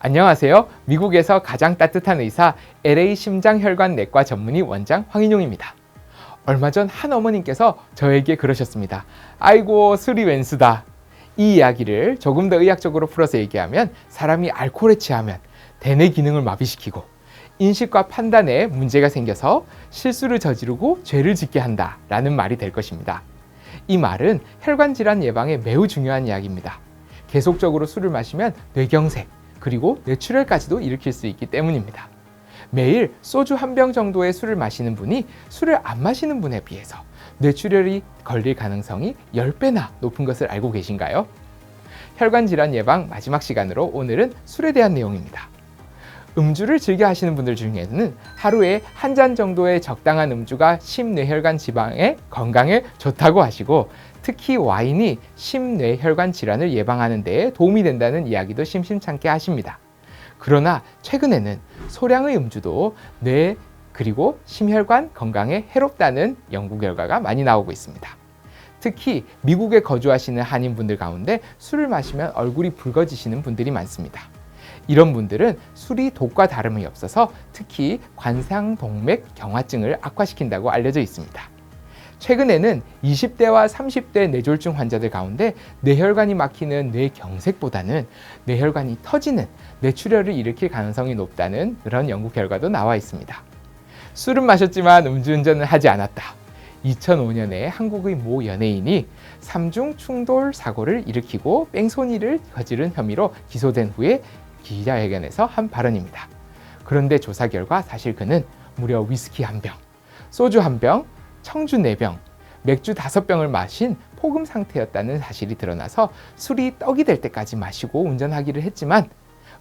안녕하세요. 미국에서 가장 따뜻한 의사 LA 심장혈관 내과 전문의 원장 황인용입니다. 얼마 전 한 어머님께서 저에게 그러셨습니다. 아이고 술이 웬수다. 이 이야기를 조금 더 의학적으로 풀어서 얘기하면 사람이 알코올에 취하면 대뇌 기능을 마비시키고 인식과 판단에 문제가 생겨서 실수를 저지르고 죄를 짓게 한다라는 말이 될 것입니다. 이 말은 혈관 질환 예방에 매우 중요한 이야기입니다. 계속적으로 술을 마시면 뇌경색 그리고 뇌출혈까지도 일으킬 수 있기 때문입니다. 매일 소주 한 병 정도의 술을 마시는 분이 술을 안 마시는 분에 비해서 뇌출혈이 걸릴 가능성이 10배나 높은 것을 알고 계신가요? 혈관 질환 예방 마지막 시간으로 오늘은 술에 대한 내용입니다. 음주를 즐겨 하시는 분들 중에는 하루에 한 잔 정도의 적당한 음주가 심뇌혈관 지방의 건강에 좋다고 하시고 특히 와인이 심뇌혈관 질환을 예방하는 데 도움이 된다는 이야기도 심심찮게 하십니다. 그러나 최근에는 소량의 음주도 뇌 그리고 심혈관 건강에 해롭다는 연구 결과가 많이 나오고 있습니다. 특히 미국에 거주하시는 한인분들 가운데 술을 마시면 얼굴이 붉어지시는 분들이 많습니다. 이런 분들은 술이 독과 다름이 없어서 특히 관상동맥 경화증을 악화시킨다고 알려져 있습니다. 최근에는 20대와 30대 뇌졸중 환자들 가운데 뇌혈관이 막히는 뇌경색보다는 뇌혈관이 터지는 뇌출혈을 일으킬 가능성이 높다는 그런 연구 결과도 나와 있습니다. 술은 마셨지만 음주운전은 하지 않았다. 2005년에 한국의 모 연예인이 삼중 충돌 사고를 일으키고 뺑소니를 저지른 혐의로 기소된 후에 기자회견에서 한 발언입니다. 그런데 조사 결과 사실 그는 무려 위스키 한 병, 소주 한 병, 청주 네 병, 맥주 다섯 병을 마신 폭음 상태였다는 사실이 드러나서 술이 떡이 될 때까지 마시고 운전하기를 했지만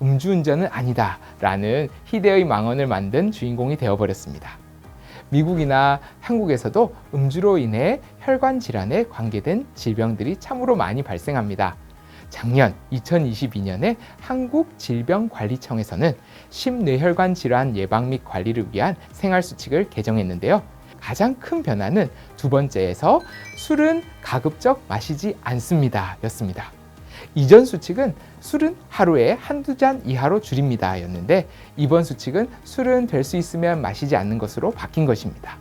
음주운전은 아니다 라는 희대의 망언을 만든 주인공이 되어버렸습니다. 미국이나 한국에서도 음주로 인해 혈관 질환에 관계된 질병들이 참으로 많이 발생합니다. 작년 2022년에 한국질병관리청에서는 심뇌혈관 질환 예방 및 관리를 위한 생활 수칙을 개정했는데요. 가장 큰 변화는 두 번째에서 술은 가급적 마시지 않습니다. 였습니다. 이전 수칙은 술은 하루에 한두 잔 이하로 줄입니다. 였는데 이번 수칙은 술은 될 수 있으면 마시지 않는 것으로 바뀐 것입니다.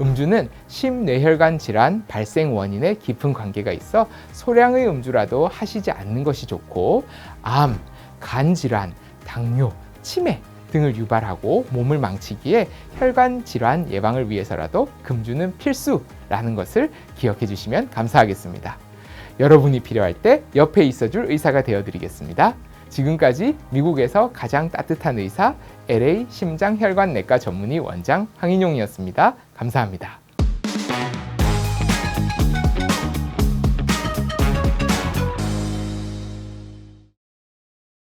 음주는 심뇌혈관 질환 발생 원인에 깊은 관계가 있어 소량의 음주라도 하시지 않는 것이 좋고 암, 간 질환, 당뇨, 치매 등을 유발하고 몸을 망치기에 혈관 질환 예방을 위해서라도 금주는 필수라는 것을 기억해 주시면 감사하겠습니다. 여러분이 필요할 때 옆에 있어줄 의사가 되어드리겠습니다. 지금까지 미국에서 가장 따뜻한 의사 LA 심장혈관내과 전문의 원장 황인용이었습니다. 감사합니다.